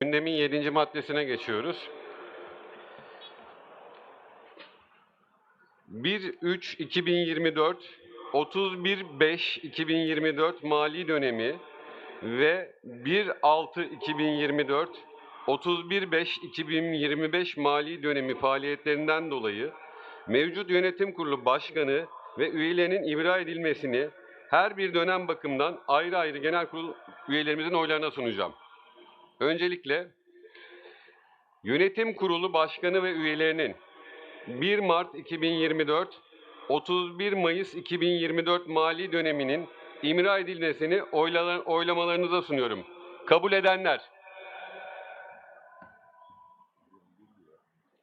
Gündemin 7. maddesine geçiyoruz. 1-3-2024, 31-5-2024 mali dönemi ve 1-6-2024, 31-5-2025 mali dönemi faaliyetlerinden dolayı mevcut yönetim kurulu başkanı ve üyelerinin ibra edilmesini her bir dönem bakımından ayrı ayrı genel kurul üyelerimizin oylarına sunacağım. Öncelikle yönetim kurulu başkanı ve üyelerinin 1 Mart 2024 31 Mayıs 2024 mali döneminin imra edilmesini oyla- oylamalarınıza sunuyorum. Kabul edenler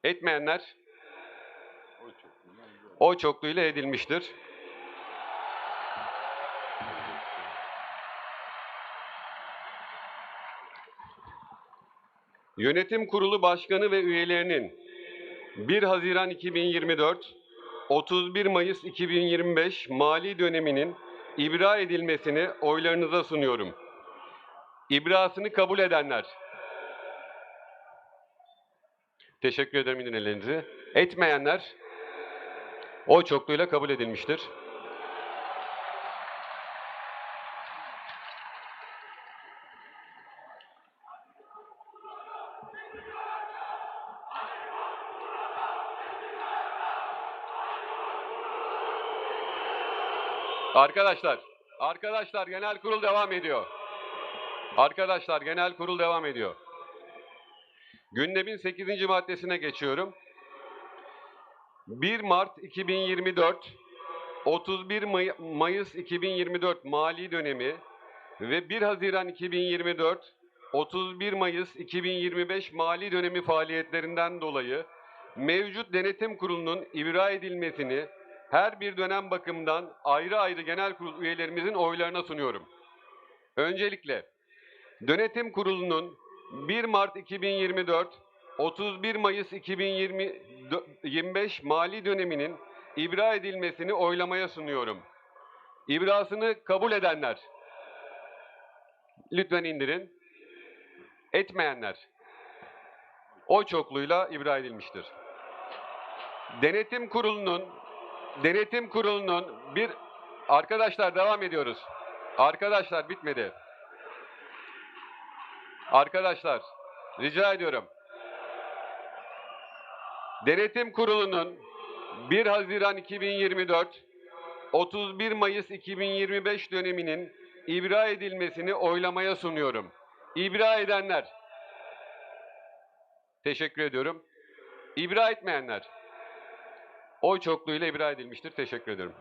Etmeyenler oy çokluğuyla edilmiştir. Yönetim Kurulu Başkanı ve üyelerinin 1 Haziran 2024 31 Mayıs 2025 mali döneminin ibra edilmesini oylarınıza sunuyorum. İbrasını kabul edenler. Teşekkür ederim ellerinizi. Etmeyenler oy çokluğuyla kabul edilmiştir. Arkadaşlar, arkadaşlar genel kurul devam ediyor. Arkadaşlar genel kurul devam ediyor. Gündemin 8. maddesine geçiyorum. 1 Mart 2024 31 May- Mayıs 2024 mali dönemi ve 1 Haziran 2024 31 Mayıs 2025 mali dönemi faaliyetlerinden dolayı mevcut denetim kurulunun ibra edilmesini her bir dönem bakımından ayrı ayrı genel kurul üyelerimizin oylarına sunuyorum. Öncelikle Denetim Kurulu'nun 1 Mart 2024 31 Mayıs 2025 mali döneminin ibra edilmesini oylamaya sunuyorum. İbrasını kabul edenler lütfen indirin. Etmeyenler oy çokluğuyla ibra edilmiştir. Denetim Kurulu'nun Denetim Kurulu'nun bir arkadaşlar devam ediyoruz. Arkadaşlar bitmedi. Arkadaşlar rica ediyorum. Denetim Kurulu'nun 1 Haziran 2024 31 Mayıs 2025 döneminin ibra edilmesini oylamaya sunuyorum. İbra edenler. Teşekkür ediyorum. İbra etmeyenler. Oy çokluğuyla ibra edilmiştir. Teşekkür ederim.